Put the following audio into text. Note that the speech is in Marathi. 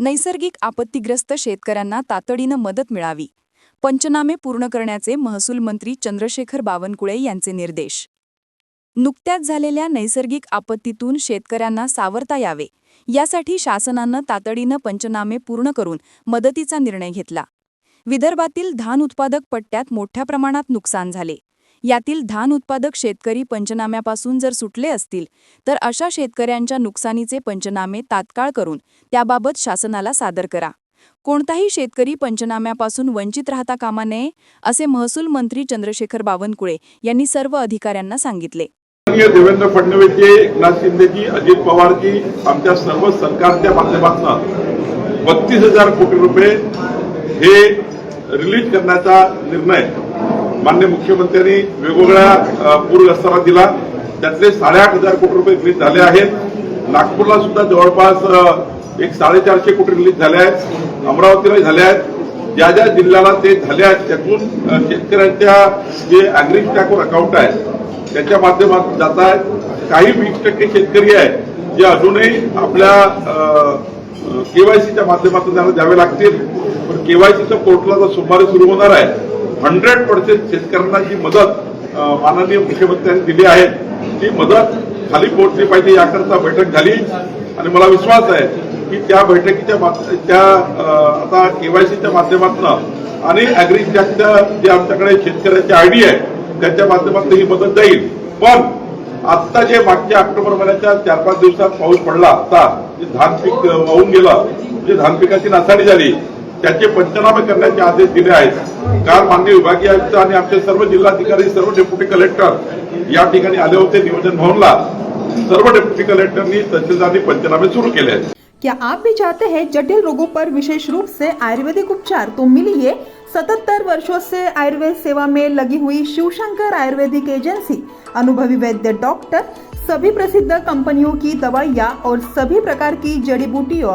नैसर्गिक आपत्तीग्रस्त शेतकऱ्यांना तातडीनं मदत मिळावी. पंचनामे पूर्ण करण्याचे महसूल मंत्री चंद्रशेखर बावनकुळे यांचे निर्देश. नुकत्याच झालेल्या नैसर्गिक आपत्तीतून शेतकऱ्यांना सावरता यावे यासाठी शासनानं तातडीनं पंचनामे पूर्ण करून मदतीचा निर्णय घेतला. विदर्भातील धान उत्पादक पट्ट्यात मोठ्या प्रमाणात नुकसान झाले. यातील धान उत्पादक शेतकरी पंचनाम्यापासून जर सुटले असतील तर अशा शेतकऱ्यांच्या नुकसानीचे पंचनामे तात्काळ करून त्याबाबत शासनाला सादर करा. कोणताही शेतकरी पंचनाम्यापासून वंचित राहता कामा नये असे महसूल मंत्री चंद्रशेखर बावनकुळे यांनी सर्व अधिकाऱ्यांना सांगितले. देवेंद्र फडणवीसजी एकनाथ शिंदेजी अजित पवारजी आमच्या सर्व सरकारच्या माध्यमातून बत्तीस हजार कोटी रुपये हे रिलीज करण्याचा निर्णय मान्य मुख्यमंत्र्यांनी वेगवेगळ्या पूरग्रस्तांना दिला. त्यातले साडेआठ हजार कोटी रुपये रिलीज झाले आहेत. नागपूरला सुद्धा जवळपास एक साडेचारशे कोटी रिलीज झाले आहेत. अमरावतीला झाले आहेत. ज्या ज्या जिल्ह्याला ते झाले आहेत त्यातून शेतकऱ्यांच्या जे अॅग्री टॅकवर अकाउंट आहेत त्याच्या माध्यमातून जात आहेत. काही वीस टक्के शेतकरी आहेत जे अजूनही आपल्या केवायसीच्या माध्यमातून त्यांना द्यावे लागतील. पण केवायसीच्या पोर्टल जर सोमवारी सुरू होणार आहे. हंड्रेड पर्सेंट शेतकऱ्यांना जी मदत माननीय मुख्यमंत्र्यांनी दिली आहे ती मदत खाली पोहोचली पाहिजे याकरता बैठक झाली. आणि मला विश्वास आहे की त्या बैठकीच्या त्या आता केवायसीच्या माध्यमातून आणि अॅग्रीच्या जे आमच्याकडे शेतकऱ्याची आयडी आहे त्याच्या माध्यमातून ही मदत जाईल. पण आता जे मागच्या ऑक्टोबर महिन्याच्या चार पाच दिवसात पाऊस पडला आता जे धान पीक वाहून गेलं जे धान पिकाची नासाडी झाली त्याचे पंचनामे करण्याचे आदेश दिले आहेत. काल माननीय विभागीय आयुक्त आणि आमचे सर्व जिल्हाधिकारी सर्व डेप्युटी कलेक्टर या ठिकाणी आले होते नियोजन भवनला. सर्व डेप्युटी कलेक्टरनी तहसीलदारांनी पंचनामे सुरू केले आहेत. क्या आप भी चाहते हैं जटिल रोगों पर विशेष रूप से आयुर्वेदिक उपचार तो मिलिए 77 वर्षों से आयुर्वेद सेवा में लगी हुई शिवशंकर आयुर्वेदिक एजेंसी। अनुभवी वैद्य डॉक्टर सभी प्रसिद्ध कंपनियों की दवाइयाँ और सभी प्रकार की जड़ी बूटियों